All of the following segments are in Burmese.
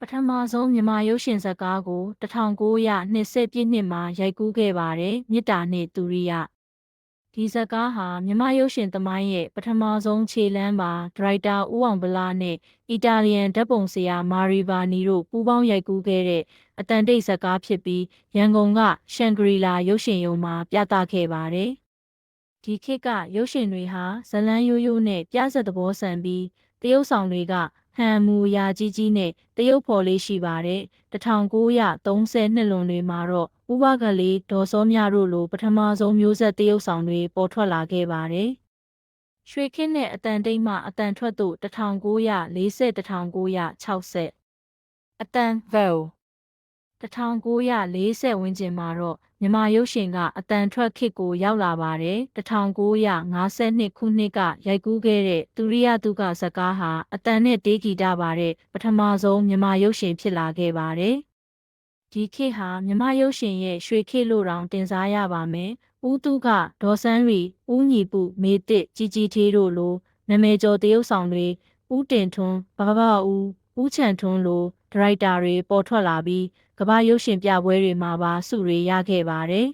ပထမဆုံးမြန်မာရုပ်ရှင်ဇာတ်ကားကို1920ပြည့်နှစ်မှာရိုက်ကူးခဲ့ပါတယ်မြစ်တာနှင့်သူရိယဒီဇာတ်ကားဟာမြန်မာရုပ်ရှင်သမိုင်းရဲ့ပထမဆုံးခြေလှမ်းပါဒရိုက်တာဦးအောင်ဗလာနဲ့အီတာလီယန်ဓာတ်ပုံဆရာမာရီဗာနီတို့ပူးပေါင်းရိုက်ကူးခဲ့တဲ့အတန်တိတ်ဇာတ်ကားဖြစ်ပြီးရန်ကုန်ကရှန်ဂရီလာရုပ်ရှင်ရုံမှာပြသခဲ့ပါတယ်ဒီခေတ်ကရုပ်ရှင်တွေဟာဇလန်းရိုးရိုးနဲ့ပြဆက်သဘောဆန်ပြီးတရုတ်ဆောင်တွေက ဟန်မူရာကြီးကြီးနဲ့တရုတ်ဖော်လေးရှိပါတယ်1930နှစ်လွန်တွေမှာတော့ဥပကလေးဒေါ်စောမြတို့လိုပထမဆုံးမျိုးဆက်တရုတ်ဆောင်တွေပေါ်ထွက်လာခဲ့ပါတယ်ရွှေခင်းနဲ့အတန်တိတ်မှအတန်ထွက်သို့1940 1960အတန် vel 1940ဝန်းကျင်မှာတော့မြန်မာရုပ်ရှင်ကအတန်ထွက်ခေတ်ကိုရောက်လာပါတယ်1952ခုနှစ်ကရိုက်ကူးခဲ့တဲ့သူရိယတုကဇာတ်ကားဟာအတန်နဲ့တေးဂီတပါတဲ့ပထမဆုံးမြန်မာရုပ်ရှင်ဖြစ်လာခဲ့ပါတယ်ဒီခေတ်ဟာမြန်မာရုပ်ရှင်ရဲ့ရွှေခေတ်လို့တောင်တင်စားရပါမယ်ဦးသူကဒေါ်စန်းရီဦးညီပုမေတစ်ជីជីသေးတို့လိုနာမည်ကျော်တရုတ်ဆောင်တွေဦးတင်ထွန်းဘဘဦး ဦးချန်ထွန်းလိုဒရိုက်တာတွေပေါ်ထွက်လာပြီးကမ္ဘာရုပ်ရှင်ပြပွဲတွေမှာပါဆုတွေရခဲ့ပါတယ်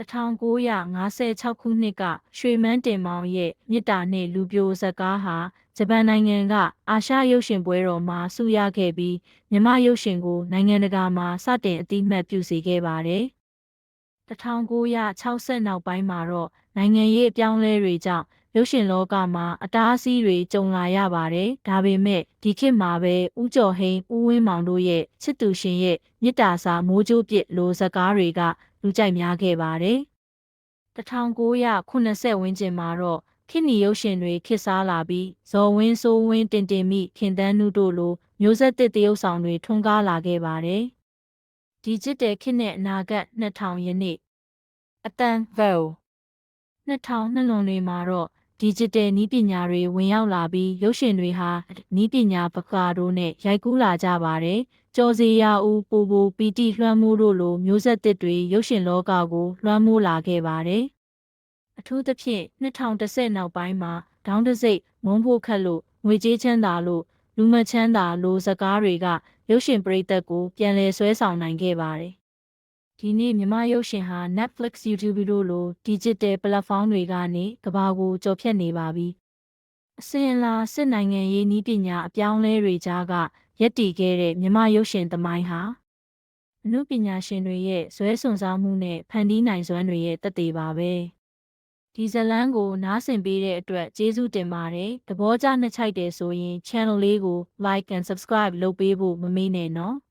1956ခုနှစ်ကရွှေမန်းတင်မောင်ရဲ့မြစ်တာနှင့်လူပြိုဇာတ်ကားဟာဂျပန်နိုင်ငံကအာရှရုပ်ရှင်ပွဲတော်မှာဆုရခဲ့ပြီးမြမရုပ်ရှင်ကိုနိုင်ငံတကာမှာစတင်အသိမှတ်ပြုစေခဲ့ပါတယ်1960နောက်ပိုင်းမှာတော့နိုင်ငံရေးအပြောင်းလဲတွေကြောင့် ရုပ်ရှင်လောကမှာအတားအဆီးတွေကြုံလာရပါတယ်။ဒါပေမဲ့ဒီခေတ်မှာပဲဦးကျော်ဟိန်းဦးဝင်းမောင်တို့ရဲ့ချစ်သူရှင်ရဲ့မေတ္တာစာမိုးကြိုးပစ်လိုဇာတ်ကားတွေကလူကြိုက်များခဲ့ပါတယ်။1980ဝန်းကျင်မှာတော့ခေတ်နီရုပ်ရှင်တွေခေတ်စားလာပြီးဇော်ဝင်းစိုးဝင်းတင်တင်မိခင်တန်းနုတို့လိုမျိုးဆက်သစ်တရုပ်ဆောင်တွေထွန်းကားလာခဲ့ပါတယ်။ဒီချစ်တဲ့ခေတ်နဲ့အနာဂတ်2000ယနေ့အတန် vel 2000နှစ်လွန်တွေမှာတော့ digital နည်းပညာတွေဝင်ရောက်လာပြီးရုပ်ရှင်တွေဟာနည်းပညာပကာတို့နဲ့ရိုက်ကူးလာကြပါတယ်။ကျော်စီယာဦးပူပူပီတီလွှမ်းမိုးတို့လိုမျိုးဆက်သစ်တွေရုပ်ရှင်လောကကိုလွှမ်းမိုးလာခဲ့ပါတယ်။အထူးသဖြင့်2010နောက်ပိုင်းမှာဒေါင်းတစိတ်မုံဖို့ခတ်လို့ငွေကြေးချမ်းသာလို့လူမချမ်းသာလိုစကားတွေကရုပ်ရှင်ပရိသတ်ကိုပြန်လည်ဆွဲဆောင်နိုင်ခဲ့ပါတယ် ဒီနေ့မြမရုပ်ရှင်ဟာ Netflix, YouTube တို့လို digital platform တွေကနေကမ္ဘာကိုကြော်ဖြတ်နေပါပြီ။အစင်အလာစစ်နိုင်ငံရေးနည်းပညာအပြောင်းလဲတွေကြားကရက်တည်ခဲ့တဲ့မြမရုပ်ရှင်သမိုင်းဟာအမှုပညာရှင်တွေရဲ့ဇွဲစွန်စားမှုနဲ့ဖန်တီးနိုင်စွမ်းတွေရဲ့တက်သေးပါပဲ။ဒီဇလန်းကိုနားဆင်ပေးတဲ့အတွက်ကျေးဇူးတင်ပါတယ်။သဘောကျနှစ်ချိုက်တယ်ဆိုရင် channel လေးကို like and subscribe လုပ်ပေးဖို့မမေ့နဲ့နော်။